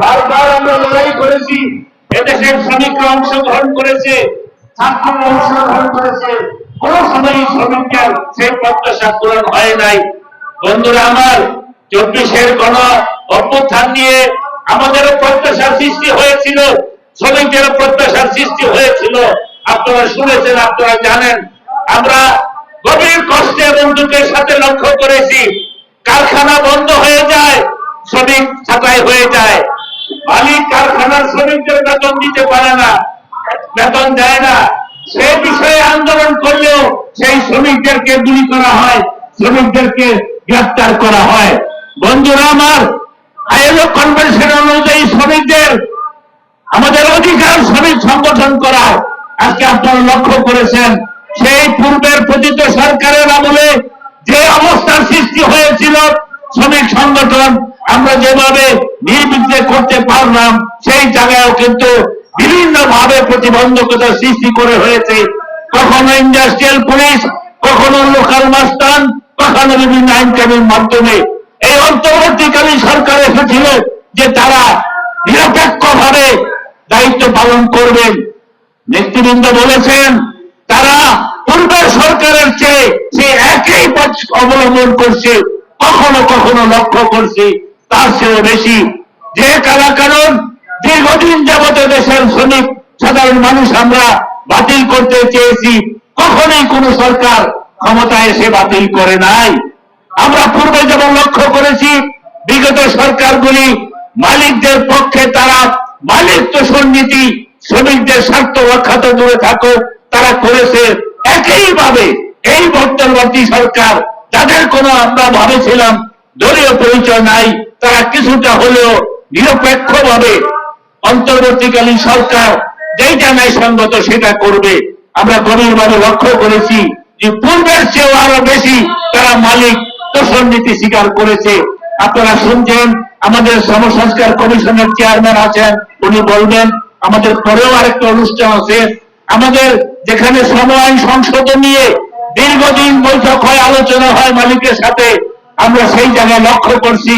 বারবার আমরা লড়াই করেছি, এদেশের শ্রমিকরা অংশগ্রহণ করেছে, ছাত্ররা অংশগ্রহণ করেছে। কোন সময় শ্রমিকদের সেই প্রত্যাশা পূরণ হয় নাই। বন্ধুরা আমার, চব্বিশের গণ অভ্যুত্থান নিয়ে আমাদেরও প্রত্যাশার সৃষ্টি হয়েছিল শ্রমিকদের প্রত্যাশার সৃষ্টি হয়েছিল। আপনারা শুনেছেন, আপনারা জানেন, আমরা গভীর কষ্টে এবং দুঃখের সাথে লক্ষ্য করেছি। কারখানা বন্ধ হয়ে যায়, শ্রমিক মালিক কারখানার শ্রমিকদের বেতন দিতে পারে না, বেতন দেয় না। সে বিষয়ে আন্দোলন করলেও সেই শ্রমিকদেরকে গুলি করা হয়, শ্রমিকদেরকে গ্রেফতার করা হয়। বন্ধুরা আমার, আইএলও কনভেনশন অনুযায়ী শ্রমিকদের, আমাদের অধিকার শ্রমিক সংগঠন করা আজকে আপনারা লক্ষ্য করেছেন, সেই পূর্বের পতিত সরকারের আমলে যে অবস্থার সৃষ্টি হয়েছিল, শ্রমিক সংগঠন, আমরা যেভাবে নির্বিঘ্নে করতে পারলাম সেই জায়গায়ও কিন্তু বিভিন্ন ভাবে প্রতিবন্ধকতা সৃষ্টি করে হয়েছে। কখনো ইন্ডাস্ট্রিয়াল পুলিশ কখনো লোকাল মাস্তান কখনো বিভিন্ন আইন কানুন মাধ্যমে। এই অন্তর্বর্তীকালীন সরকার এসেছিল যে তারা নিরপেক্ষ ভাবে দায়িত্ব পালন করবেন। নেতৃবৃন্দ বলেছেন, তারা পূর্বের সরকারের চেয়ে সে একই পথ অবলম্বন করছে, কখনো কখনো লক্ষ্য করছে, তার চেয়েও বেশি। যে কারা কারণ দীর্ঘদিন যাবত দেশের শ্রমিক, সাধারণ মানুষ আমরা বাতিল করতে চেয়েছি, কখনোই কোন সরকার ক্ষমতায় এসে বাতিল করে নাই। আমরা পূর্বে যেমন লক্ষ্য করেছি, বিগত সরকারগুলি মালিকদের পক্ষে তারা মালিক তোষণ নীতি শ্রমিকদের স্বার্থ রক্ষা তো দূরে থাকো তারা করেছে একইভাবে। এই বর্তমানবর্তী সরকার, যাদের কোনো আমরা ভাবেছিলাম, দলীয় পরিচয় নাই, তারা কিছুটা হলেও নিরপেক্ষ ভাবে অন্তর্বর্তীকালীন সরকার যেটা ন্যায় সঙ্গত সেটা করবে। আমরা গভীরভাবে লক্ষ্য করেছি যে পূর্বের চেয়েও আরও বেশি তারা মালিক তোষণ নীতি স্বীকার করেছে। আপনারা শুনছেন, আমাদের সংস্কার কমিশনের চেয়ারম্যান আছেন, উনি বলবেন, আমাদের পরেও আরেকটা অনুষ্ঠান আছে। আমাদের যেখানে শ্রম আইন সংশোধন নিয়ে দীর্ঘদিন বৈঠক হয়, আলোচনা হয় মালিকের সাথে, আমরা সেই জায়গায় লক্ষ্য করছি।